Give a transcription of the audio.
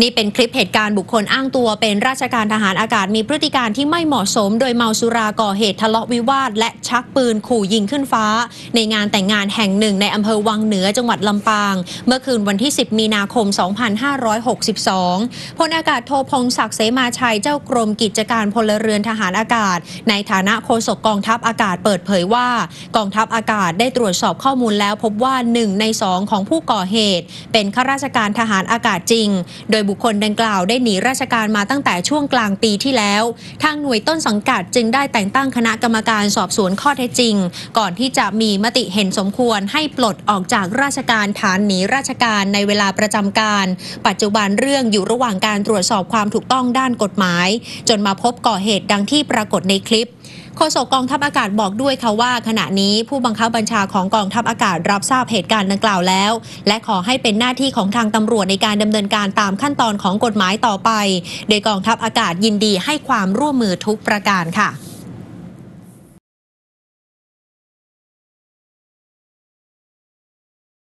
นี่เป็นคลิปเหตุการณ์บุคคลอ้างตัวเป็นราชการทหารอากาศมีพฤติการที่ไม่เหมาะสม โดยเมาสุราก่อเหตุทะเลาะวิวาท และชักปืนขู่ยิงขึ้นฟ้า ในงานแต่งงานแห่งหนึ่งในอำเภอวังเหนือจังหวัดลำปาง เมื่อคืนวันที่ 10 มีนาคม 2562 พลอากาศโทพงศักดิ์เสมาชัยเจ้ากรมกิจการพลเรือนทหารอากาศ ในฐานะโฆษกกองทัพอากาศเปิดเผยว่า กองทัพอากาศได้ตรวจสอบข้อมูลแล้วพบว่า1ใน2ของผู้ก่อเหตุ เป็นข้าราชการทหารอากาศจริง โดยบุคคลดังกล่าวได้หนีราชการมาตั้งแต่ช่วงกลางปีที่แล้ว ทางหน่วยต้นสังกัดจึงได้แต่งตั้งคณะกรรมการสอบสวนข้อเท็จจริง ก่อนที่จะมีมติเห็นสมควรให้ปลดออกจากราชการฐานหนีราชการในเวลาประจำการ ปัจจุบันเรื่องอยู่ระหว่างการตรวจสอบความถูกต้องด้านกฎหมาย จนมาพบก่อเหตุดังที่ปรากฏในคลิป โฆษกกองทัพอากาศบอกด้วยค่ะว่า ขณะนี้ผู้บังคับบัญชาของกองทัพอากาศรับทราบเหตุการณ์ดังกล่าวแล้ว และขอให้เป็นหน้าที่ของทางตำรวจในการดำเนินการตามขั้นตอนของกฎหมายต่อไป โดยกองทัพอากาศยินดีให้ความร่วมมือทุกประการค่ะ